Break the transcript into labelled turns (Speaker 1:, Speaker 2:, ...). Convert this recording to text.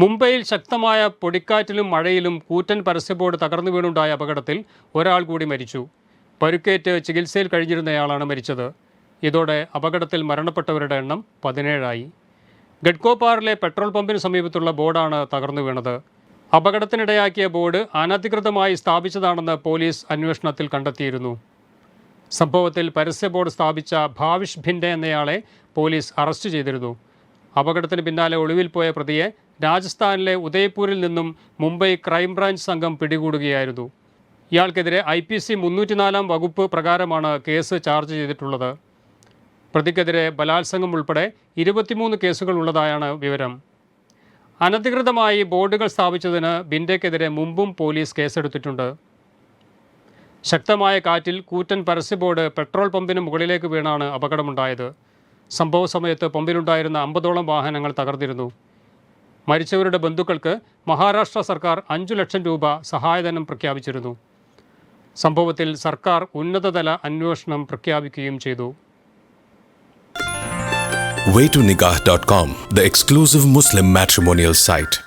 Speaker 1: മുംബൈയിൽ ശക്തമായ പൊടിക്കാറ്റിലും മഴയിലും കൂറ്റൻ പരസ്യബോർഡ് തകർന്നു വീണുണ്ടായ അപകടത്തിൽ ഒരാൾ കൂടി മരിച്ചു. പരുക്കേറ്റ് ചികിത്സയിൽ കഴിഞ്ഞിരുന്നയാളാണ് മരിച്ചത്. ഇതോടെ അപകടത്തിൽ മരണപ്പെട്ടവരുടെ എണ്ണം പതിനേഴായി. ഗഡ്കോപാറിലെ പെട്രോൾ പമ്പിന് സമീപത്തുള്ള ബോർഡാണ് തകർന്നു വീണത്. അപകടത്തിനിടയാക്കിയ ബോർഡ് അനധികൃതമായി സ്ഥാപിച്ചതാണെന്ന് പോലീസ് അന്വേഷണത്തിൽ കണ്ടെത്തിയിരുന്നു. സംഭവത്തിൽ പരസ്യ ബോർഡ് സ്ഥാപിച്ച ഭാവിഷ് ഭിൻഡെ എന്നയാളെ പോലീസ് അറസ്റ്റ് ചെയ്തിരുന്നു. അപകടത്തിന് പിന്നാലെ ഒളിവിൽ പോയ പ്രതിയെ രാജസ്ഥാനിലെ ഉദയ്പൂരിൽ നിന്നും മുംബൈ ക്രൈംബ്രാഞ്ച് സംഘം പിടികൂടുകയായിരുന്നു. ഇയാൾക്കെതിരെ ഐ പി സി മുന്നൂറ്റിനാലാം വകുപ്പ് പ്രകാരമാണ് കേസ് ചാർജ് ചെയ്തിട്ടുള്ളത്. പ്രതിക്കെതിരെ ബലാത്സംഗം ഉൾപ്പെടെ ഇരുപത്തിമൂന്ന് കേസുകൾ ഉള്ളതായാണ് വിവരം. അനധികൃതമായി ബോർഡുകൾ സ്ഥാപിച്ചതിന് ബിൻഡയ്ക്കെതിരെ മുമ്പും പോലീസ് കേസെടുത്തിട്ടുണ്ട്. ശക്തമായ കാറ്റിൽ കൂറ്റൻ പരസ്യ ബോർഡ് പെട്രോൾ പമ്പിന് മുകളിലേക്ക് വീണാണ് അപകടമുണ്ടായത്. സംഭവ സമയത്ത് പമ്പിലുണ്ടായിരുന്ന അമ്പതോളം വാഹനങ്ങൾ തകർന്നിരുന്നു. മരിച്ചവരുടെ ബന്ധുക്കൾക്ക് മഹാരാഷ്ട്ര സർക്കാർ അഞ്ചു ലക്ഷം രൂപ സഹായധനം പ്രഖ്യാപിച്ചിരുന്നു. സംഭവത്തിൽ സർക്കാർ ഉന്നതതല അന്വേഷണം പ്രഖ്യാപിക്കുകയും ചെയ്തു.
Speaker 2: Way to nikah.com the exclusive Muslim matrimonial site.